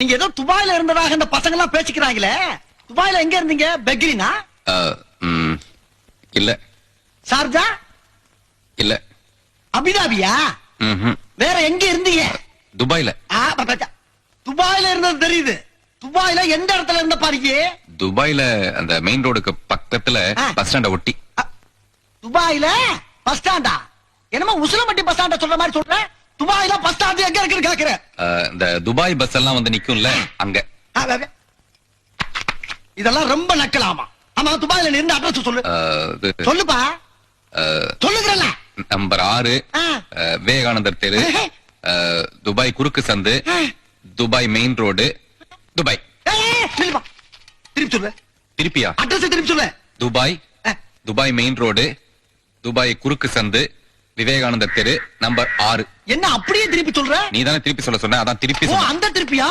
நீங்க ஏதோ துபாயில இருந்ததாக இந்த பசங்க எல்லாம் பேசிக்கிறாங்களே. துபாயில எங்க இருந்தீங்க? பெக்ரினா இல்ல. சார்ஜா? இல்ல. அபிதாபியா. வேற எங்க இருந்தீங்க? துபாய்ல. துபாயில இருந்தது தெரியுது. துபாயில எந்த இடத்துல இருந்த பாருங்க? துபாய்ல அந்த மெயின் ரோடுக்கு பக்கத்துல. பஸ் ஸ்டாண்ட ஒட்டி. துபாயில? பஸ் ஸ்டாண்டா என்னமோ உசிலம்பட்டி பஸ் ஸ்டாண்ட சொல்ற மாதிரி சொல்ற. துபாயில பஸ் ஸ்டாண்ட் எங்க இருக்குன்னு கேக்குற அஹ், இந்த துபாய் பஸ் எல்லாம் வந்து நிக்கும்ல அங்க. இதெல்லாம் ரொம்ப நக்கலாமா? ஆமா துபாயில நீ இருந்த அட்ரஸ் சொல்லு சொல்லுப்பா. அஹ், சொல்லுகிறல்ல நம்பர் ஆறு விவேகானந்தர் தெரு துபாய் குறுக்கு சந்து. Dubai main road Dubai. திருப்பி சொல்லு. திருப்பியா? அட்ரஸ் திருப்பி சொல்லு. Dubai. Dubai main road Dubai குறுக்கு சந்து விவேகானந்தர் தெரு நம்பர் ஆறு. என்ன அப்படியே திருப்பி சொல்ற? நீ தானே திருப்பி சொல்ல சொன்ன? அதான் திருப்பி சொன்ன. அந்த திருப்பியா?